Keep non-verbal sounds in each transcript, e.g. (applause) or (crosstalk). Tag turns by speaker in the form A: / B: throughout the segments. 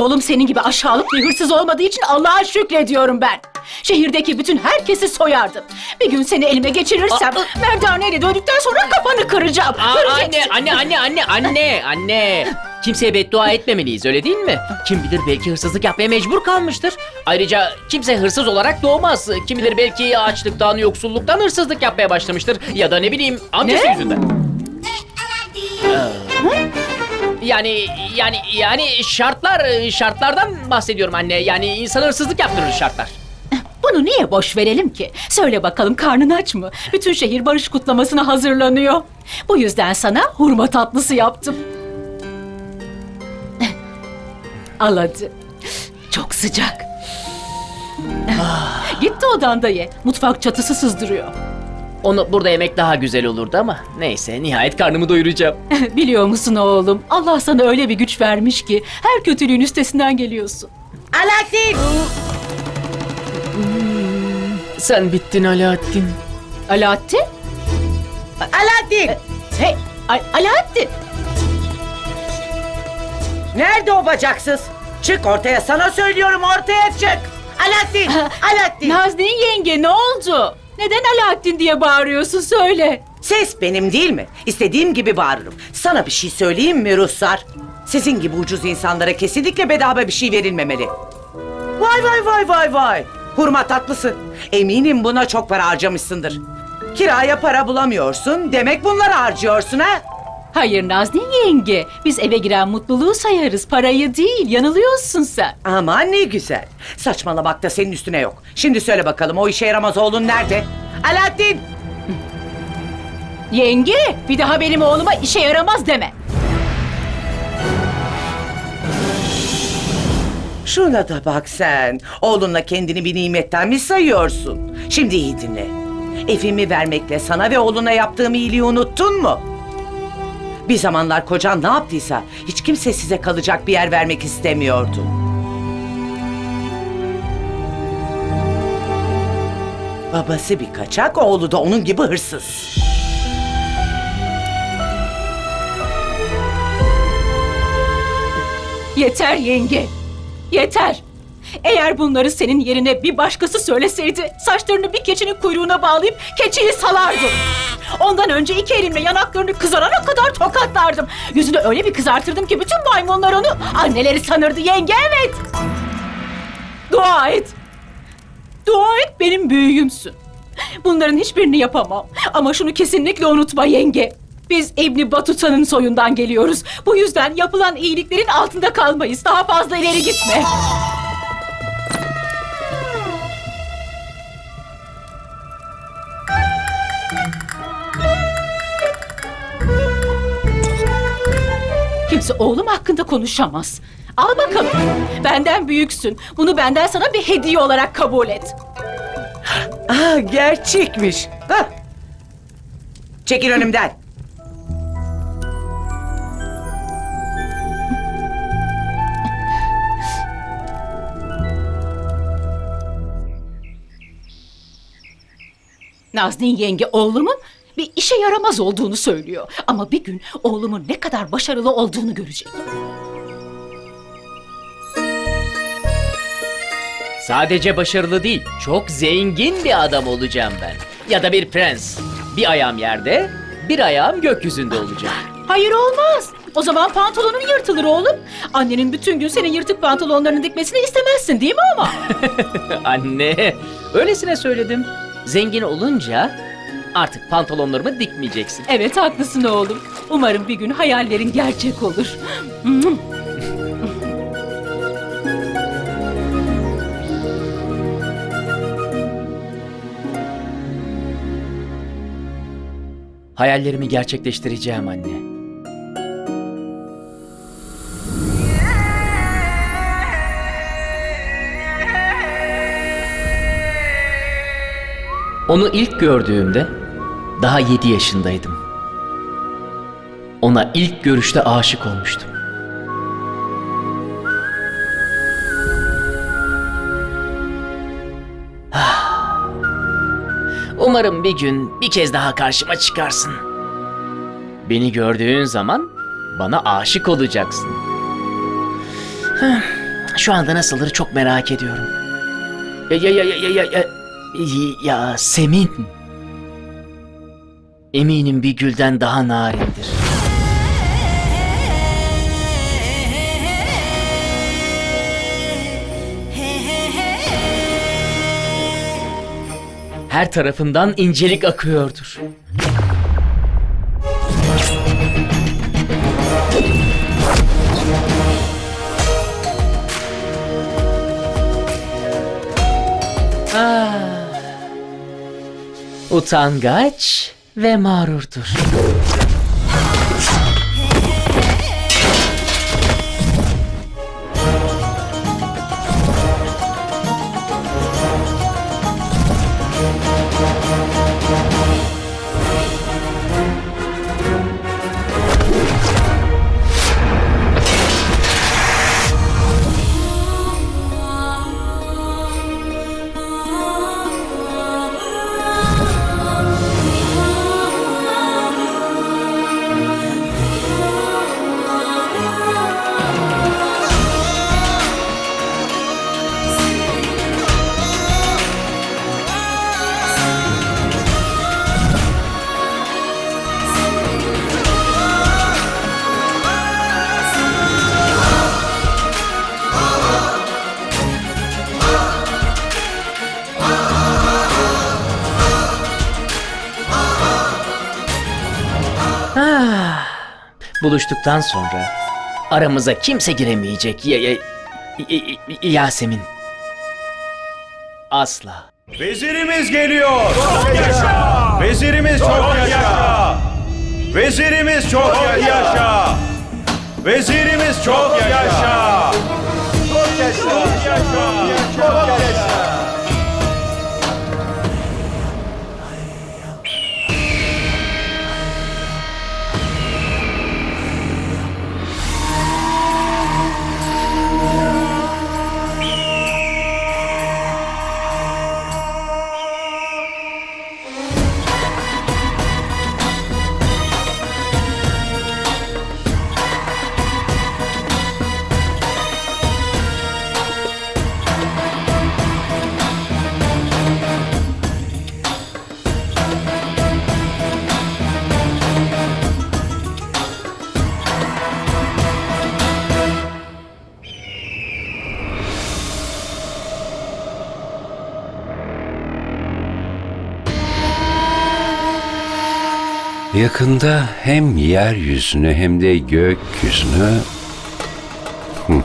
A: Oğlum senin gibi aşağılık bir hırsız olmadığı için Allah'a şükrediyorum ben. Şehirdeki bütün herkesi soyardım. Bir gün seni elime geçirirsem
B: Aa,
A: merdaneyle döndükten sonra kafanı kıracağım.
B: Aa,
A: Göreceksin.
B: anne, anne, anne, anne, anne, anne. Kimseye beddua etmemeliyiz öyle değil mi? Kim bilir belki hırsızlık yapmaya mecbur kalmıştır. Ayrıca kimse hırsız olarak doğmaz. Kim bilir belki açlıktan, yoksulluktan hırsızlık yapmaya başlamıştır. Ya da ne bileyim amcası
A: Ne?
B: yüzünden. Ee, Yani yani yani şartlar şartlardan bahsediyorum anne. Yani insana hırsızlık yaptırır şartlar.
A: Bunu niye boş verelim ki? Söyle bakalım karnın aç mı? Bütün şehir barış kutlamasına hazırlanıyor. Bu yüzden sana hurma tatlısı yaptım. (laughs) Al hadi. Çok sıcak. (laughs) Git de odanda ye. Mutfak çatısı sızdırıyor.
B: Onu burada yemek daha güzel olurdu ama neyse nihayet karnımı doyuracağım. (laughs)
A: Biliyor musun oğlum? Allah sana öyle bir güç vermiş ki her kötülüğün üstesinden geliyorsun.
C: Alaaddin!
B: Sen bittin Alaaddin.
A: Alaaddin?
C: Alaaddin!
A: Hey, Al- Alaaddin!
C: Nerede o bacaksız? Çık ortaya sana söylüyorum ortaya çık! Alaaddin! Alaaddin!
A: Nazlı'nın yenge ne oldu? Neden Alaaddin diye bağırıyorsun söyle.
C: Ses benim değil mi? İstediğim gibi bağırırım. Sana bir şey söyleyeyim mi Ruslar? Sizin gibi ucuz insanlara kesinlikle bedava bir şey verilmemeli. Vay vay vay vay vay! Hurma tatlısı. Eminim buna çok para harcamışsındır. Kiraya para bulamıyorsun. Demek bunları harcıyorsun ha?
A: Hayır Nazlı'nın yenge. Biz eve giren mutluluğu sayarız. Parayı değil. Yanılıyorsun sen.
C: Aman ne güzel. Saçmalamak da senin üstüne yok. Şimdi söyle bakalım o işe yaramaz oğlun nerede? Alaaddin!
A: Yenge bir daha benim oğluma işe yaramaz deme.
C: Şuna da bak sen. Oğlunla kendini bir nimetten mi sayıyorsun? Şimdi iyi dinle. Evimi vermekle sana ve oğluna yaptığım iyiliği unuttun mu? Bir zamanlar kocan ne yaptıysa hiç kimse size kalacak bir yer vermek istemiyordu. Babası bir kaçak, oğlu da onun gibi hırsız.
A: Yeter yenge. Yeter. Eğer bunları senin yerine bir başkası söyleseydi saçlarını bir keçinin kuyruğuna bağlayıp keçiyi salardım. Ondan önce iki elimle yanaklarını kızarana kadar tokatlardım. Yüzünü öyle bir kızartırdım ki bütün maymunlar onu anneleri sanırdı yenge evet. Dua et. Dua et benim büyüğümsün. Bunların hiçbirini yapamam. Ama şunu kesinlikle unutma yenge. Biz İbni Batuta'nın soyundan geliyoruz. Bu yüzden yapılan iyiliklerin altında kalmayız. Daha fazla ileri gitme. Oğlum hakkında konuşamaz. Al bakalım. Benden büyüksün. Bunu benden sana bir hediye olarak kabul et.
C: Aa, gerçekmiş. Hah. Çekil önümden.
A: Nazlı'nın yenge oğlumun bir işe yaramaz olduğunu söylüyor. Ama bir gün oğlumun ne kadar başarılı olduğunu görecek.
B: Sadece başarılı değil, çok zengin bir adam olacağım ben. Ya da bir prens. Bir ayağım yerde, bir ayağım gökyüzünde olacak.
A: Hayır olmaz. O zaman pantolonun yırtılır oğlum. Annenin bütün gün senin yırtık pantolonlarını dikmesini istemezsin değil mi ama? (laughs)
B: Anne, öylesine söyledim. Zengin olunca artık pantolonlarımı dikmeyeceksin.
A: evet haklısın oğlum. Umarım bir gün hayallerin gerçek olur.
B: Hayallerimi gerçekleştireceğim anne. Onu ilk gördüğümde daha 7 yaşındaydım. Ona ilk görüşte aşık olmuştum. Ah. Umarım bir gün bir kez daha karşıma çıkarsın. Beni gördüğün zaman bana aşık olacaksın. (sighs) Şu anda nasıldır çok merak ediyorum. Ya ya ya ya ya ya, ya Semin. Eminim bir gülden daha narindir. Her tarafından incelik akıyordur. Ah. Utangaç ve mağrurdur. Buluştuktan sonra aramıza kimse giremeyecek. Ya, ya, ya- Yasemin. Asla.
D: Vezirimiz geliyor. Çok yaşa. Vezirimiz çok, yaşa. Vezirimiz çok, yaşa. Vezirimiz. Çok yaşa. Çok yaşa. Çok yaşa.
E: Yakında hem yeryüzünü hem de gökyüzünü (laughs)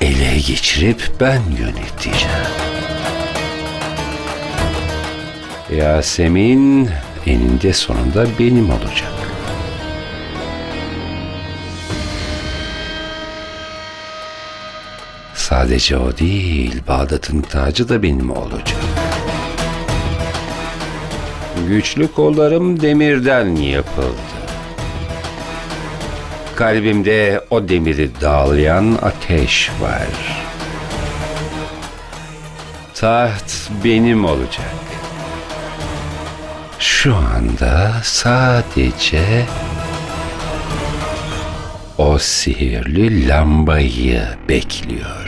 E: ele geçirip ben yöneteceğim. Yasemin eninde sonunda benim olacak. Sadece o değil, Bağdat'ın tacı da benim olacak. Güçlü kollarım demirden yapıldı. Kalbimde o demiri dağlayan ateş var. Taht benim olacak. Şu anda sadece o sihirli lambayı bekliyorum.